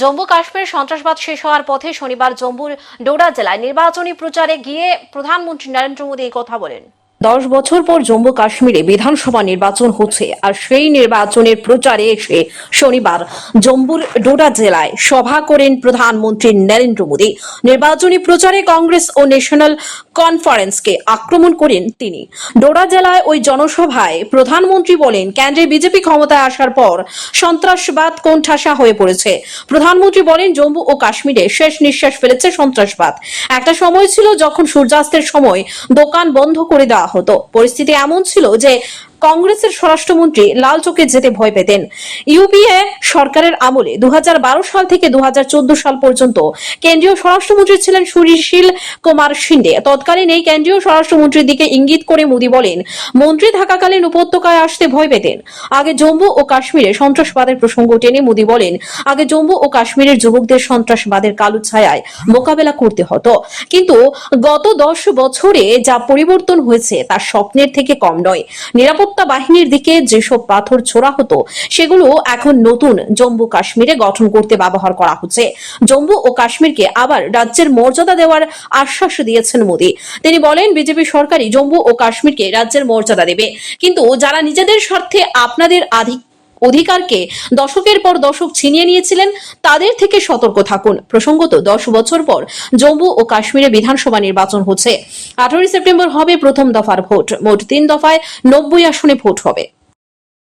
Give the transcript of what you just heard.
জম্মু কাশ্মীর সন্ত্রাসবাদ শেষ হওয়ার পথে শনিবার জম্মুর ডোডা জেলায় নির্বাচনী প্রচারে গিয়ে প্রধানমন্ত্রী নরেন্দ্র মোদী কথা বলেন। দশ বছর পর জম্মু কাশ্মীরে বিধানসভা নির্বাচন হচ্ছে, আর সেই নির্বাচনের প্রচারে এসে শনিবার জম্মুর ডোডা জেলায় সভা করেন প্রধানমন্ত্রী নরেন্দ্র মোদী। নির্বাচনী প্রচারে কংগ্রেস ও ন্যাশনাল কনফারেন্সকে আক্রমণ করেন তিনি। ডোডা জেলায় ওই জনসভায় প্রধানমন্ত্রী বলেন, কেন্দ্রে বিজেপি ক্ষমতায় আসার পর সন্ত্রাসবাদ কোণঠাসা হয়ে পড়েছে। প্রধানমন্ত্রী বলেন, জম্মু ও কাশ্মীরে শেষ নিঃশ্বাস ফেলেছে সন্ত্রাসবাদ। একটা সময় ছিল যখন সূর্যাস্তের সময় দোকান বন্ধ করে দেওয়া হতো। পরিস্থিতি এমন ছিল যে কংগ্রেসের স্বরাষ্ট্রমন্ত্রী লাল চোখে যেতে ভয় পেতেন। ইউপিএ সরকারের আমলে দু সাল থেকে দু সাল পর্যন্ত কেন্দ্রীয় স্বরাষ্ট্রমন্ত্রী ছিলেন সুশীল কুমার শিন্ডে তৎকালীন এই কেন্দ্রীয় স্বরাষ্ট্রমন্ত্রীর দিকে ইঙ্গিত করে মোদী বলেন, মন্ত্রী থাকাকালীন উপত্যকায় আসতে ভয় পেতেন। আগে জম্মু ও কাশ্মীরে সন্ত্রাসবাদের প্রসঙ্গ টেনে মোদী বলেন, আগে জম্মু ও কাশ্মীরের যুবকদের সন্ত্রাসবাদের কালো ছায়ায় মোকাবেলা করতে হতো। কিন্তু গত দশ বছরে যা পরিবর্তন হয়েছে তা স্বপ্নের থেকে কম নয়। নিরাপত্তা বাহিনীর দিকে যেসব পাথর ছোড়া হতো, সেগুলো এখন নতুন জম্মু কাশ্মীরে গঠন করতে ব্যবহার করা হচ্ছে। জম্মু ও কাশ্মীরকে আবার রাজ্যের মর্যাদা দেওয়ার আশ্বাস দিয়েছেন মোদি। তিনি বলেন, বিজেপি সরকারই জম্মু ও কাশ্মীরকে রাজ্যের মর্যাদা দেবে। কিন্তু যারা নিজেদের স্বার্থে আপনাদের আধিক অধিকারকে দশকের পর দশক ছিনিয়ে নিয়েছিলেন, তাদের থেকে সতর্ক থাকুন। প্রসঙ্গত, দশ বছর পর জম্মু ও কাশ্মীরে বিধানসভা নির্বাচন হচ্ছে। আঠারোই সেপ্টেম্বর হবে প্রথম দফার ভোট। মোট তিন দফায় নব্বই আসনে ভোট হবে।